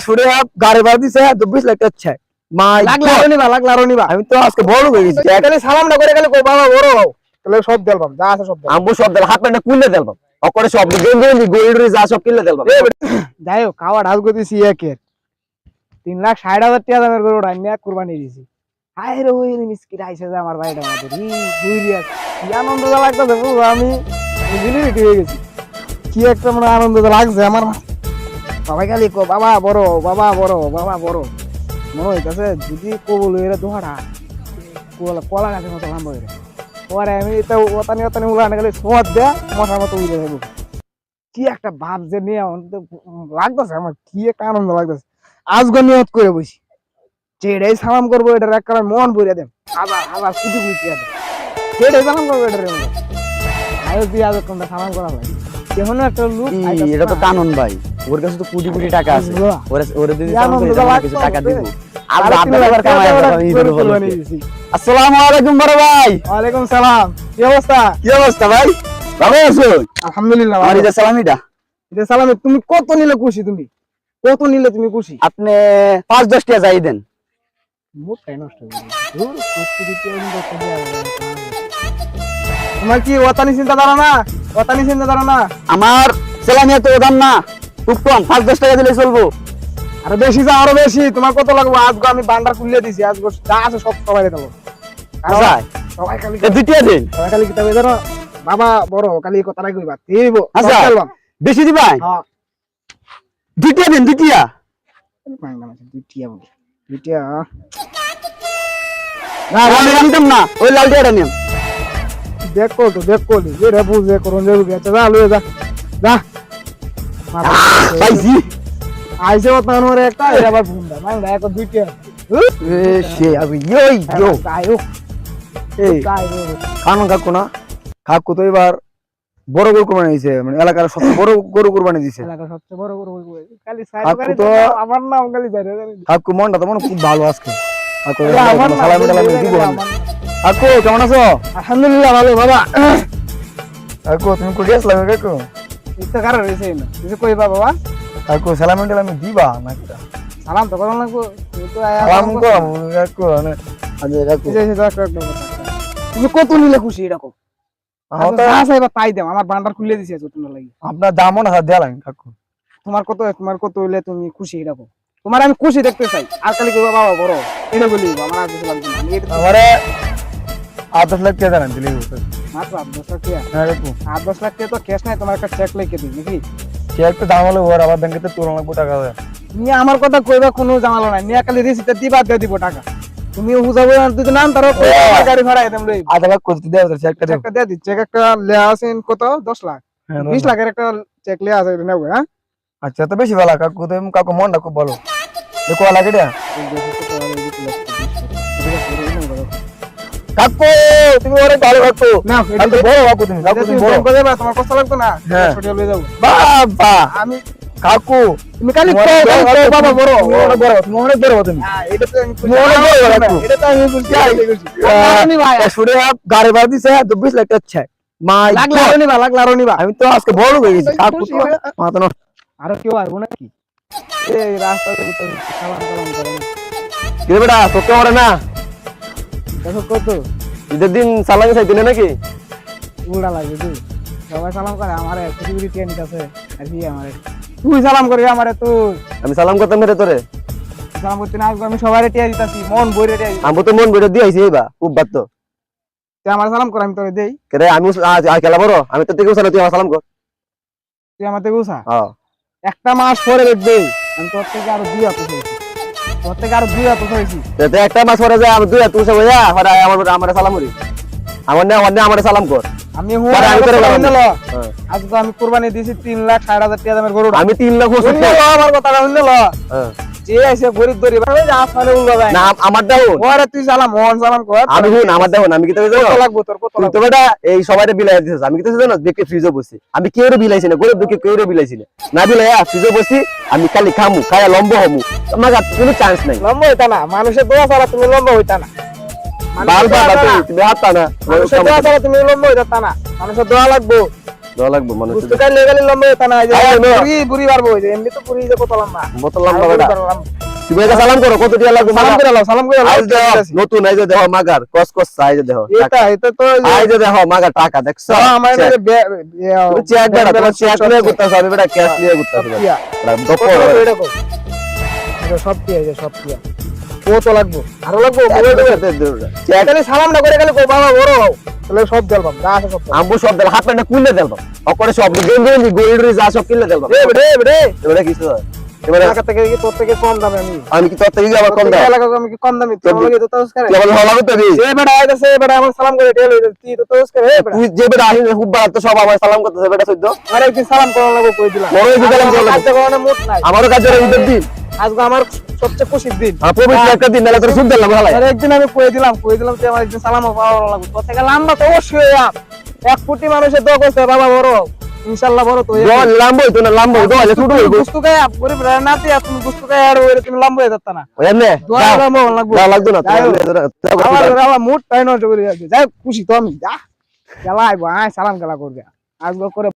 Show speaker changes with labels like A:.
A: শুনে গাড়ি ভাড়া দিছে চব্বিশ লাখ টাকা আমি তো আজকে বড় হয়ে গেছি।
B: সালামটা করে গেলে বাবা বড় হও। তাহলে সব দেলবাম যা আছে সব দেলবাম।
A: সব দিল হাত প্যান্ট কুইলে দিল অকরে সব গেঞ্জি যা সব কিনলে দিল
B: যাই হোক খাওয়া ঢাল করতেছি একের তিন লাখ ষাট হাজার টাকা দামের গরু রান্না কুরবানি দিয়েছি হায় রে ওই মিসকিট আইসে যে আমার বাড়িটা আমাদের। কি আনন্দ লাগতেছে আমি। হয়ে গেছি। কি একটা মানে আনন্দ লাগছে আমার সবাই খালি কো, বাবা বড় বাবা বড় বাবা বড়। মনে হইতাছে যদি কবল হয়ে দোহাটা কলা কলা গাছের মতো লাম্বা হয়ে পরে আমি এটা ওতানি ওতানি উলানে গেলে সোয়াদ দেয়া মশার মতো উড়ে যাব কি একটা ভাব যে নিয়ে তো লাগতেছে আমার, কি একটা আনন্দ লাগতেছে। আজকে নিয়ত করে বসি। যেটাই সালাম করব এটা এক কারণ মন ভরে দেন। আবার আবার কুটি দেন। যেটাই সালাম করব এটা রেমো আয়ো দিয়ে আজ কোনটা সালাম করা লাগে কেমন একটা লুক
A: এটা তো কানন ভাই। ওর কাছে তো কোটি কোটি টাকা আছে। ওরে ওরে দিদি
B: কি
A: সালাম
B: আনন্দ
A: করে
B: লাগতো
A: কিছু টাকা দিব। আর আপনার আবার কামাই আছে আসসালামু আলাইকুম বড় ভাই।
B: ওয়ালাইকুম সালাম। কি অবস্থা?
A: কি অবস্থা ভাই? ভালো আছো?
B: আলহামদুলিল্লাহ
A: আমার
B: ভালো।
A: সালামিটা?
B: এটা সালামে তুমি কত নিলে খুশি তুমি? কত নিলে তুমি খুশি?
A: আপনি পাঁচ দশ টাকা যাই দেন।
B: নষ্ট। তোমার কি ওতানি চিন্তা ধারা না ওতানি চিন্তা ধারা না?
A: আমার সালামি এত দাম না। খুব কম পাঁচ দশ টাকা দিলে চলবো।
B: আরও বেশি যা আরও বেশি। তোমার কত লাগবে? আজকে আমি বান্ডার খুলে দিছি আজকে যা আছে সব সবাই দেবো।
A: আচ্ছা।
B: সবাই খালি
A: দুইটা দিন।
B: সবাই খালি কিতাবে জানো বাবা বড় কালি কথা নাই কইবা। দিব
A: আচ্ছা। বেশি
B: হ্যাঁ
A: দুইটা দিন দুইটা। না আমি আনতাম না। ওই লাল টিয়াটা নিন
B: দেখো তো দেখো যে রে বুঝে করুন যে আচ্ছা যা লয়ে যা যা।
A: পাইছি
B: ওতা আনোরে একটা এর আবার ফোন দা মাংনা এক
A: এ সে আমি ইয়ই ইয়ো। এই
B: গায়ো
A: কাকু না? কাকু তো এবার বড় গরু কোরবানি দিয়েছে মানে এলাকার সবচেয়ে বড় গরু কোরবানি দিয়েছে।
B: এলাকা সবচেয়ে বড় গরু খালি সাইড
A: তো-
B: আমার নাম খালি জানে জানি
A: কাকু মনটা তো মনে হয় খুব ভালো আজকে। কাকু
B: আমার
A: সালামি টালামি দিব
B: আমার
A: কাকু কেমন আছো?
B: আলহামদুলিল্লাহ ভালো বাবা।
A: কাকু তুমি কোটি আসলাম কাকু
B: ইচ্ছা কারও রয়েছে না। কিছু কইবা বাবা?
A: কাকু সালামি টালামি দিবা না একটা
B: সালাম তো করো লাগবো।
A: সালাম
B: করছিস।
A: কাকু আজ।
B: তুমি কত নিলে খুশি এরকম? আজ
A: আপনার দামও না দেওয়া লাগে কাকু
B: তোমার কত তোমার কত হইলে তুমি খুশি এরকম? তোমার আমি খুশি দেখতে চাই। আর কইবা বাবা বড়। এটা বলি আমার আর কিছু লাগবে না। আমি এটা
A: আমারে আট দশ লাখ টাকা জানেন দিলে
B: মাত্র আট দশ লাখ টাকা
A: হ্যাঁ কাকু
B: আট দশ লাখ টাকা তো ক্যাশ নাই তোমার একটা চেক লিখে দিই নাকি
A: সে একটু দাম হলে ওর আবার ব্যাংকে তুলনা লাগবো টাকা দেয়
B: নিয়ে আমার কথা কইবা কোনো জামালো নাই নিয়ে খালি রিসিপ্টটা দিবা দিয়ে দিব টাকা তুমি বুঝাবো না তুই তো নাম তারও গাড়ি ভাড়া দেম লই
A: আধা লাখ করতে দেওয়া যাচ্ছে একটা দেবো
B: চেকটা দিয়ে দিচ্ছি চেক একটা লেয়া আছেন কত দশ লাখ
A: হ্যাঁ,
B: বিশ লাখের একটা চেক লেয়া আছে এটা নেব হ্যাঁ
A: আচ্ছা তো বেশি ভালো কাকু তুমি কাকু মনটা খুব ভালো দেখো লাগে এটা কাকু তুমি অনেক ভালো কাকু।
B: না
A: বড় কাকু তুমি কাকু তুমি বড়।
B: তোমার কষ্ট লাগতো না?
A: হ্যাঁ।
B: ছোট লয়ে যাব।
A: বাবা।
B: আমি
A: কাকু।
B: তুমি খালি
A: তোমার
B: কও,
A: বড়
B: কও, বাবা বড়।
A: তুমি অনেক বড় তুমি অনেক বড় তুমি।
B: হ্যাঁ, এটা তো আমি
A: বড় কাকু।
B: এটা তো আমি বলছি আমি ভাই।
A: শুনে গাড়ি ভাড়া দিছে চব্বিশ লাখ টাকা চাই মাই
B: লাগলে আরও নিবা লাগলে আরও নিবা
A: আমি তো আজকে বড় হয়ে গেছি কাকু তো
B: হয়ে-
A: মাথা নষ্ট।
B: আরও কেউ আসব নাকি? এই সালাম সালাম করে
A: বেটা তোকে না
B: দেখো কত।
A: ঈদের দিন সালামি চাইতে নাকি?
B: উল্টা তুই সবাই সালাম করে আমারে পৃথিবীর টিয়া নিতেছে আর কি আমারে। তুই সালাম করবি আমারে তুই।
A: আমি সালাম করতাম তোরে।
B: সালাম করতে না আমি সবাই টিয়া দিতাছি মন বইরে টিয়া
A: আমি তো মন বেড়ে দিয়ে আইছি এইবা খুব বাদ তো
B: তুই আমার সালাম কর আমি তোরে দেই।
A: কেরে আমি আজ খেলা বড় আমি তো থেকে উসালা তুই আমার সালাম কর।
B: তুই আমার থেকে উসা
A: হ্যাঁ।
B: একটা মাস পরে দেখবে আমি তোর থেকে আরও দুই থেকে আরও দুই হাত
A: তো একটা মাস পরে যায় দুই হরে আমার আমার সালাম করি আমার না আমার আমার সালাম কর
B: আমি হুঁ।
A: হ্যাঁ।
B: আজ তো আমি কোরবানি দিয়েছি তিন লাখ ষাট হাজার টাকা দামের গরু
A: আমি তিন লাখ
B: আমার কথাটা শুনলে।
A: হ্যাঁ।
B: যে আইসে গরিব দরিব আসমানে উল্টো যায়
A: না আমার দাও
B: ওরে তুই সালাম মোহন সালাম কর।
A: আমি হুন আমার দাও আমি কি তো জানো
B: লাগবো তোর কত
A: তুই তো বেটা এই সবাইটা বিলাই দিছিস আমি কি তো জানো দেখে ফ্রিজে বসি আমি কেউ বিলাইছি না গরিব দুঃখে কেউ বিলাইছি না। না বিলাইয়া ফ্রিজে বসি আমি খালি খামু খায়া লম্ব হমু। আমার কোনো চান্স নাই।
B: লম্বা হইতা না মানুষের দোয়া ছাড়া তুমি লম্বা হইতা না।
A: বাল বাল তুমি হাতটা না।
B: মানুষের দোয়া ছাড়া তুমি লম্বা হইতা না। মানুষের দোয়া লাগবো।
A: দেওয়া লাগবে মনে হচ্ছে
B: বুঝতে লম্বা হতো না এই যে
A: আরে না।
B: বুড়ি বুড়ি পারব ওই যে এমনি তো বুড়ি যে কত লম্বা
A: বোতল লম্বা বেটা। তুমি এটা সালাম করো কত টাকা লাগবে
B: সালাম করে লাও সালাম করে লাও
A: নতুন এই যে দেহ মাগার কস কস আই যে
B: এটা এটা তো ওই যে-
A: আই মাগার টাকা দেখছ?
B: আমার এই যে বে-
A: তুমি চেক বেটা
B: ব্যাংক
A: চেক নিয়ে করতেছ আমি বেটা ক্যাশ নিয়ে করতেছ গপ
B: এটা সব কি আছে সব কি আছে? কত লাগবে? আরও লাগবে
A: চেক
B: খালি সালামটা করে গেলে বাবা বড় তাহলে সব দেল যা সব
A: সব কুইলে দেল অকরে সব গেঞ্জি যা সব দেল
B: রে রে রে
A: এবারে কিছু এবারে
B: এলাকা থেকে কি তোর থেকে কম দামে আমি?
A: আমি কি তোর থেকে আবার কম
B: তোর
A: দাও
B: আমি কি কম দামি? তুই আমাকে তো তোস করে
A: কি ভালো লাগতো তুমি
B: সে বেটা আইতাছে বেটা আমার সালাম করে টেল তুই তো তোস করে
A: তুই যে বেটা তো সব আমার সালাম করতেছে বেটা সদ্য।
B: আর একদিন সালাম করা লাগবে কই দিলাম
A: বড়।
B: কাজ
A: আমারও ঈদের দিন।
B: আজকে আমার সবচেয়ে খুশির দিন।
A: পবিত্র একটা দিন মেলা তোর দিলাম ভালো
B: আর একদিন আমি কই দিলাম কই দিলাম তুই আমার একদিন সালাম পাওয়া লাগবে। তোর থেকে লম্বা তো অবশ্যই আম। এক কোটি মানুষের দোয়া করছে বাবা বড়। ইনশাআল্লাহ বড় তো
A: দল লাম্বই তো না লাম্বই দল ছোট হইব
B: গরিব আর তুমি গুস্তু গায়ে আর ওই তুমি লম্বা যাচ্ছ না।
A: এমনে?
B: দোয়া লম্বা লাগবে
A: লাগতো না। তোমার
B: আমার আমার মুড নষ্ট করে যাচ্ছে। যাই খুশি তো আমি যা। গেলা আইবো আয় সালাম গেলা করবে। আজকে করে